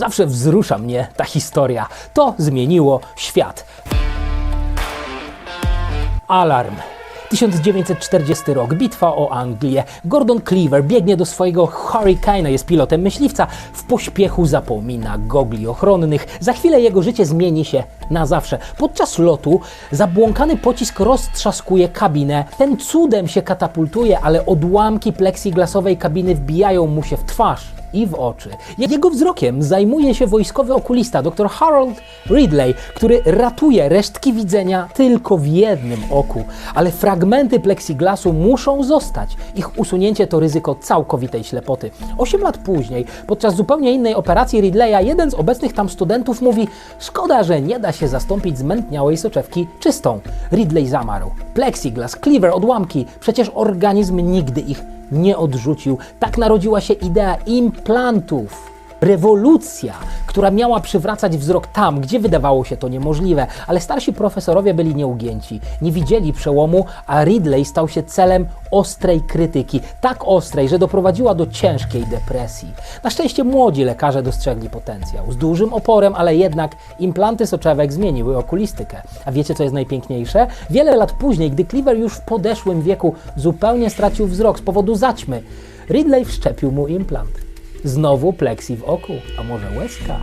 Zawsze wzrusza mnie ta historia. To zmieniło świat. Alarm. 1940 rok, bitwa o Anglię. Gordon Cleaver biegnie do swojego Hurricane'a, jest pilotem myśliwca. W pośpiechu zapomina gogli ochronnych. Za chwilę jego życie zmieni się na zawsze. Podczas lotu zabłąkany pocisk roztrzaskuje kabinę. Ten cudem się katapultuje, ale odłamki plexiglasowej kabiny wbijają mu się w twarz i w oczy. Jego wzrokiem zajmuje się wojskowy okulista dr Harold Ridley, który ratuje resztki widzenia tylko w jednym oku. Ale fragmenty plexiglasu muszą zostać. Ich usunięcie to ryzyko całkowitej ślepoty. Osiem lat później, podczas zupełnie innej operacji Ridleya, jeden z obecnych tam studentów mówi: Szkoda, że nie da się zastąpić zmętniałej soczewki czystą. Ridley zamarł. Plexiglas, cleaver, odłamki, przecież organizm nigdy ich nie odrzucił. Tak narodziła się idea implantów. Rewolucja, która miała przywracać wzrok tam, gdzie wydawało się to niemożliwe, ale starsi profesorowie byli nieugięci, nie widzieli przełomu, a Ridley stał się celem ostrej krytyki, tak ostrej, że doprowadziła do ciężkiej depresji. Na szczęście młodzi lekarze dostrzegli potencjał. Z dużym oporem, ale jednak implanty soczewek zmieniły okulistykę. A wiecie, co jest najpiękniejsze? Wiele lat później, gdy Cleaver już w podeszłym wieku zupełnie stracił wzrok z powodu zaćmy, Ridley wszczepił mu implant. Znowu pleksi w oku, a może łezka?